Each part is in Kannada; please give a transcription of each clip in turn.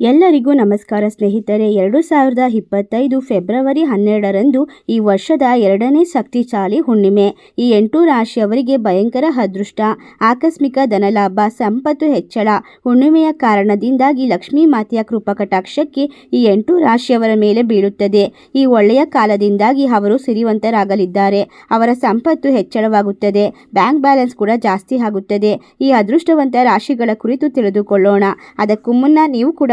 ಎಲ್ಲರಿಗೂ ನಮಸ್ಕಾರ ಸ್ನೇಹಿತರೆ. ಎರಡು ಸಾವಿರದ ಇಪ್ಪತ್ತೈದು ಫೆಬ್ರವರಿ ಹನ್ನೆರಡರಂದು ಈ ವರ್ಷದ ಎರಡನೇ ಶಕ್ತಿಶಾಲಿ ಹುಣ್ಣಿಮೆ. ಈ ಎಂಟು ರಾಶಿಯವರಿಗೆ ಭಯಂಕರ ಅದೃಷ್ಟ, ಆಕಸ್ಮಿಕ ಧನಲಾಭ, ಸಂಪತ್ತು ಹೆಚ್ಚಳ. ಹುಣ್ಣಿಮೆಯ ಕಾರಣದಿಂದಾಗಿ ಲಕ್ಷ್ಮೀ ಮಾತೆಯ ಕೃಪಕಟಾಕ್ಷಕ್ಕೆ ಈ ಎಂಟು ರಾಶಿಯವರ ಮೇಲೆ ಬೀಳುತ್ತದೆ. ಈ ಒಳ್ಳೆಯ ಕಾಲದಿಂದಾಗಿ ಅವರು ಸಿರಿವಂತರಾಗಲಿದ್ದಾರೆ. ಅವರ ಸಂಪತ್ತು ಹೆಚ್ಚಳವಾಗುತ್ತದೆ. ಬ್ಯಾಂಕ್ ಬ್ಯಾಲೆನ್ಸ್ ಕೂಡ ಜಾಸ್ತಿ ಆಗುತ್ತದೆ. ಈ ಅದೃಷ್ಟವಂತ ರಾಶಿಗಳ ಕುರಿತು ತಿಳಿದುಕೊಳ್ಳೋಣ. ಅದಕ್ಕೂ ಮುನ್ನ ನೀವು ಕೂಡ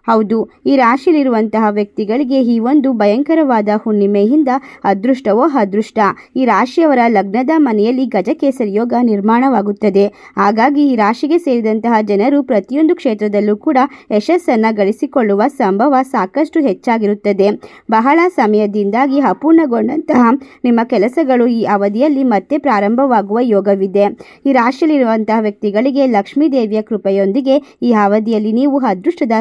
ಹೌದು, ಈ ರಾಶಿಯಲ್ಲಿರುವಂತಹ ವ್ಯಕ್ತಿಗಳಿಗೆ ಈ ಒಂದು ಭಯಂಕರವಾದ ಹುಣ್ಣಿಮೆಯಿಂದ ಅದೃಷ್ಟವೋ ಅದೃಷ್ಟ. ಈ ರಾಶಿಯವರ ಲಗ್ನದ ಮನೆಯಲ್ಲಿ ಗಜಕೇಸರಿ ಯೋಗ ನಿರ್ಮಾಣವಾಗುತ್ತದೆ. ಹಾಗಾಗಿ ಈ ರಾಶಿಗೆ ಸೇರಿದಂತಹ ಜನರು ಪ್ರತಿಯೊಂದು ಕ್ಷೇತ್ರದಲ್ಲೂ ಕೂಡ ಯಶಸ್ಸನ್ನು ಗಳಿಸಿಕೊಳ್ಳುವ ಸಂಭವ ಸಾಕಷ್ಟು ಹೆಚ್ಚಾಗಿರುತ್ತದೆ. ಬಹಳ ಸಮಯದಿಂದಾಗಿ ಅಪೂರ್ಣಗೊಂಡಂತಹ ನಿಮ್ಮ ಕೆಲಸಗಳು ಈ ಅವಧಿಯಲ್ಲಿ ಮತ್ತೆ ಪ್ರಾರಂಭವಾಗುವ ಯೋಗವಿದೆ. ಈ ರಾಶಿಯಲ್ಲಿರುವಂತಹ ವ್ಯಕ್ತಿಗಳಿಗೆ ಲಕ್ಷ್ಮೀ ದೇವಿಯ ಕೃಪೆಯೊಂದಿಗೆ ಈ ಅವಧಿಯಲ್ಲಿ ನೀವು ಅದೃಷ್ಟದ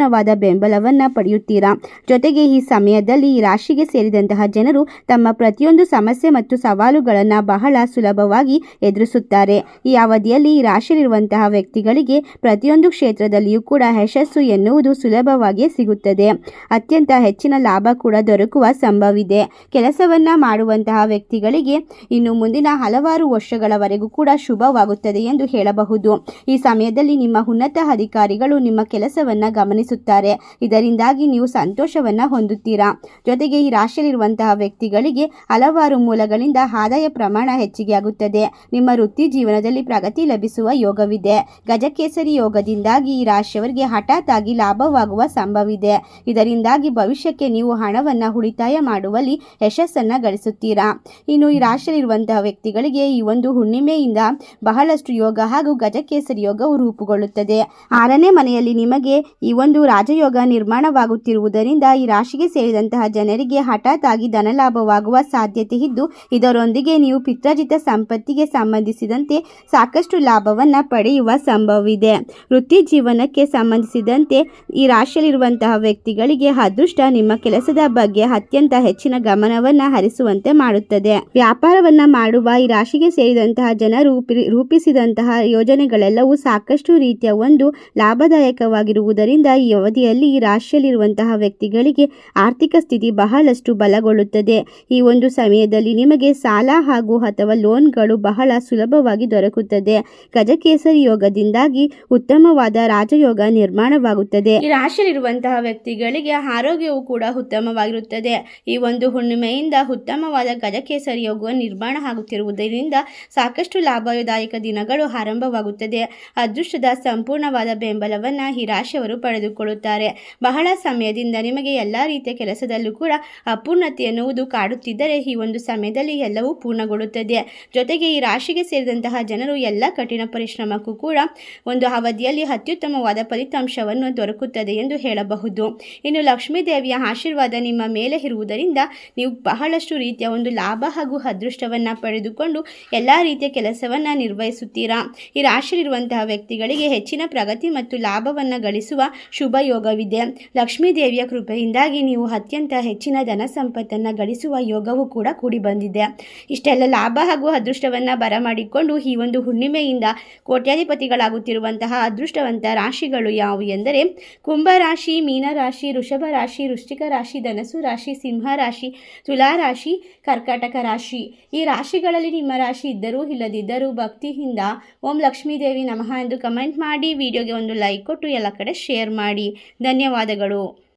ಸಂಪೂರ್ಣವಾದ ಬೆಂಬಲವನ್ನು ಪಡೆಯುತ್ತೀರಾ? ಜೊತೆಗೆ ಈ ಸಮಯದಲ್ಲಿ ಈ ರಾಶಿಗೆ ಸೇರಿದಂತಹ ಜನರು ತಮ್ಮ ಪ್ರತಿಯೊಂದು ಸಮಸ್ಯೆ ಮತ್ತು ಸವಾಲುಗಳನ್ನು ಬಹಳ ಸುಲಭವಾಗಿ ಎದುರಿಸುತ್ತಾರೆ. ಈ ಅವಧಿಯಲ್ಲಿ ಈ ರಾಶಿಯಲ್ಲಿರುವಂತಹ ವ್ಯಕ್ತಿಗಳಿಗೆ ಪ್ರತಿಯೊಂದು ಕ್ಷೇತ್ರದಲ್ಲಿಯೂ ಕೂಡ ಯಶಸ್ಸು ಎನ್ನುವುದು ಸುಲಭವಾಗಿಯೇ ಸಿಗುತ್ತದೆ. ಅತ್ಯಂತ ಹೆಚ್ಚಿನ ಲಾಭ ಕೂಡ ದೊರಕುವ ಸಂಭವವಿದೆ. ಕೆಲಸವನ್ನ ಮಾಡುವಂತಹ ವ್ಯಕ್ತಿಗಳಿಗೆ ಇನ್ನು ಮುಂದಿನ ಹಲವಾರು ವರ್ಷಗಳವರೆಗೂ ಕೂಡ ಶುಭವಾಗುತ್ತದೆ ಎಂದು ಹೇಳಬಹುದು. ಈ ಸಮಯದಲ್ಲಿ ನಿಮ್ಮ ಉನ್ನತ ಅಧಿಕಾರಿಗಳು ನಿಮ್ಮ ಕೆಲಸವನ್ನ ಗಮನಿಸುತ್ತಾರೆ ಇದರಿಂದಾಗಿ ನೀವು ಸಂತೋಷವನ್ನು ಹೊಂದುತ್ತೀರಾ? ಜೊತೆಗೆ ಈ ರಾಶಿಯಲ್ಲಿರುವಂತಹ ವ್ಯಕ್ತಿಗಳಿಗೆ ಹಲವಾರು ಮೂಲಗಳಿಂದ ಆದಾಯ ಪ್ರಮಾಣ ಹೆಚ್ಚಿಗೆ ಆಗುತ್ತದೆ ನಿಮ್ಮ ವೃತ್ತಿ ಜೀವನದಲ್ಲಿ ಪ್ರಗತಿ ಲಭಿಸುವ ಯೋಗವಿದೆ. ಗಜಕೇಸರಿ ಯೋಗದಿಂದಾಗಿ ಈ ರಾಶಿಯವರಿಗೆ ಹಠಾತ್ ಆಗಿ ಲಾಭವಾಗುವ ಸಂಭವಿದೆ ಇದರಿಂದಾಗಿ ಭವಿಷ್ಯಕ್ಕೆ ನೀವು ಹಣವನ್ನು ಉಳಿತಾಯ ಮಾಡುವಲ್ಲಿ ಯಶಸ್ಸನ್ನು ಗಳಿಸುತ್ತೀರಾ? ಇನ್ನು ಈ ರಾಶಿಯಲ್ಲಿರುವಂತಹ ವ್ಯಕ್ತಿಗಳಿಗೆ ಈ ಒಂದು ಹುಣ್ಣಿಮೆಯಿಂದ ಬಹಳಷ್ಟು ಯೋಗ ಹಾಗೂ ಗಜಕೇಸರಿ ಯೋಗವು ರೂಪುಗೊಳ್ಳುತ್ತದೆ. ಆರನೇ ಮನೆಯಲ್ಲಿ ನಿಮಗೆ ಈ ಒಂದು ರಾಜಯೋಗ ನಿರ್ಮಾಣವಾಗುತ್ತಿರುವುದರಿಂದ ಈ ರಾಶಿಗೆ ಸೇರಿದಂತಹ ಜನರಿಗೆ ಹಠಾತ್ ಆಗಿ ಧನಲಾಭವಾಗುವ ಸಾಧ್ಯತೆ ಇದ್ದು, ಇದರೊಂದಿಗೆ ನೀವು ಪಿತ್ರಾಜಿತ ಸಂಪತ್ತಿಗೆ ಸಂಬಂಧಿಸಿದಂತೆ ಸಾಕಷ್ಟು ಲಾಭವನ್ನ ಪಡೆಯುವ ಸಂಭವವಿದೆ. ವೃತ್ತಿ ಜೀವನಕ್ಕೆ ಸಂಬಂಧಿಸಿದಂತೆ ಈ ರಾಶಿಯಲ್ಲಿರುವಂತಹ ವ್ಯಕ್ತಿಗಳಿಗೆ ಅದೃಷ್ಟ ನಿಮ್ಮ ಕೆಲಸದ ಬಗ್ಗೆ ಅತ್ಯಂತ ಹೆಚ್ಚಿನ ಗಮನವನ್ನ ಹರಿಸುವಂತೆ ಮಾಡುತ್ತದೆ. ವ್ಯಾಪಾರವನ್ನ ಮಾಡುವ ಈ ರಾಶಿಗೆ ಸೇರಿದಂತಹ ಜನರು ರೂಪಿ- ರೂಪಿಸಿದಂತಹ ಯೋಜನೆಗಳೆಲ್ಲವೂ ಸಾಕಷ್ಟು ರೀತಿಯ ಒಂದು ಲಾಭದಾಯಕವಾಗಿರುವುದರಿಂದ ಈ ಅವಧಿಯಲ್ಲಿ ಈ ರಾಶಿಯಲ್ಲಿರುವಂತಹ ವ್ಯಕ್ತಿಗಳಿಗೆ ಆರ್ಥಿಕ ಸ್ಥಿತಿ ಬಹಳಷ್ಟು ಬಲಗೊಳ್ಳುತ್ತದೆ. ಈ ಒಂದು ಸಮಯದಲ್ಲಿ ನಿಮಗೆ ಸಾಲ ಹಾಗೂ ಅಥವಾ ಲೋನ್ಗಳು ಬಹಳ ಸುಲಭವಾಗಿ ದೊರಕುತ್ತದೆ. ಗಜಕೇಸರಿ ಯೋಗದಿಂದಾಗಿ ಉತ್ತಮವಾದ ರಾಜಯೋಗ ನಿರ್ಮಾಣವಾಗುತ್ತದೆ. ಈ ರಾಶಿಯಲ್ಲಿರುವಂತಹ ವ್ಯಕ್ತಿಗಳಿಗೆ ಆರೋಗ್ಯವು ಕೂಡ ಉತ್ತಮವಾಗಿರುತ್ತದೆ. ಈ ಒಂದು ಹುಣ್ಣಿಮೆಯಿಂದ ಉತ್ತಮವಾದ ಗಜಕೇಸರಿ ಯೋಗ ನಿರ್ಮಾಣ ಆಗುತ್ತಿರುವುದರಿಂದ ಸಾಕಷ್ಟು ಲಾಭದಾಯಕ ದಿನಗಳು ಆರಂಭವಾಗುತ್ತದೆ. ಅದೃಷ್ಟದ ಸಂಪೂರ್ಣವಾದ ಬೆಂಬಲವನ್ನು ಈ ರಾಶಿಯವರು ಪಡೆದುಕೊಳ್ಳುತ್ತಾರೆ ಬಹಳ ಸಮಯದಿಂದ ನಿಮಗೆ ಎಲ್ಲ ರೀತಿಯ ಕೆಲಸದಲ್ಲೂ ಕೂಡ ಅಪೂರ್ಣತೆ ಎನ್ನುವುದು ಕಾಡುತ್ತಿದ್ದರೆ ಈ ಒಂದು ಸಮಯದಲ್ಲಿ ಎಲ್ಲವೂ ಪೂರ್ಣಗೊಳ್ಳುತ್ತದೆ. ಜೊತೆಗೆ ಈ ರಾಶಿಗೆ ಸೇರಿದಂತಹ ಜನರು ಎಲ್ಲ ಕಠಿಣ ಪರಿಶ್ರಮಕ್ಕೂ ಕೂಡ ಒಂದು ಅವಧಿಯಲ್ಲಿ ಅತ್ಯುತ್ತಮವಾದ ಫಲಿತಾಂಶವನ್ನು ದೊರಕುತ್ತದೆ ಎಂದು ಹೇಳಬಹುದು. ಇನ್ನು ಲಕ್ಷ್ಮೀ ದೇವಿಯ ಆಶೀರ್ವಾದ ನಿಮ್ಮ ಮೇಲೆ ಇರುವುದರಿಂದ ನೀವು ಬಹಳಷ್ಟು ರೀತಿಯ ಒಂದು ಲಾಭ ಹಾಗೂ ಅದೃಷ್ಟವನ್ನು ಪಡೆದುಕೊಂಡು ಎಲ್ಲ ರೀತಿಯ ಕೆಲಸವನ್ನು ನಿರ್ವಹಿಸುತ್ತೀರಾ? ಈ ರಾಶಿಯಲ್ಲಿರುವಂತಹ ವ್ಯಕ್ತಿಗಳಿಗೆ ಹೆಚ್ಚಿನ ಪ್ರಗತಿ ಮತ್ತು ಲಾಭವನ್ನು ಗಳಿಸುವ ಶುಭ ಯೋಗವಿದೆ. ಲಕ್ಷ್ಮೀ ದೇವಿಯ ಕೃಪೆಯಿಂದಾಗಿ ನೀವು ಅತ್ಯಂತ ಹೆಚ್ಚಿನ ಧನ ಸಂಪತ್ತನ್ನು ಗಳಿಸುವ ಯೋಗವೂ ಕೂಡ ಕೂಡಿ ಬಂದಿದೆ. ಇಷ್ಟೆಲ್ಲ ಲಾಭ ಹಾಗೂ ಅದೃಷ್ಟವನ್ನು ಬರಮಾಡಿಕೊಂಡು ಈ ಒಂದು ಹುಣ್ಣಿಮೆಯಿಂದ ಕೋಟ್ಯಾಧಿಪತಿಗಳಾಗುತ್ತಿರುವಂತಹ ಅದೃಷ್ಟವಂತ ರಾಶಿಗಳು ಯಾವುವು ಎಂದರೆ ಕುಂಭರಾಶಿ ಮೀನರಾಶಿ ವೃಷಭ ರಾಶಿ, ವೃಶ್ಚಿಕ ರಾಶಿ ಧನಸು ರಾಶಿ, ಸಿಂಹ ರಾಶಿ, ತುಲಾ ರಾಶಿ, ಕರ್ಕಾಟಕ ರಾಶಿ. ಈ ರಾಶಿಗಳಲ್ಲಿ ನಿಮ್ಮ ರಾಶಿ ಇದ್ದರೂ ಇಲ್ಲದಿದ್ದರೂ ಭಕ್ತಿಯಿಂದ ಓಂ ಲಕ್ಷ್ಮೀ ದೇವಿ ನಮಃ ಎಂದು ಕಮೆಂಟ್ ಮಾಡಿ, ವಿಡಿಯೋಗೆ ಒಂದು ಲೈಕ್ ಕೊಟ್ಟು ಎಲ್ಲ ಕಡೆ ಶೇರ್ ಮಾಡಿ. ಧನ್ಯವಾದಗಳು.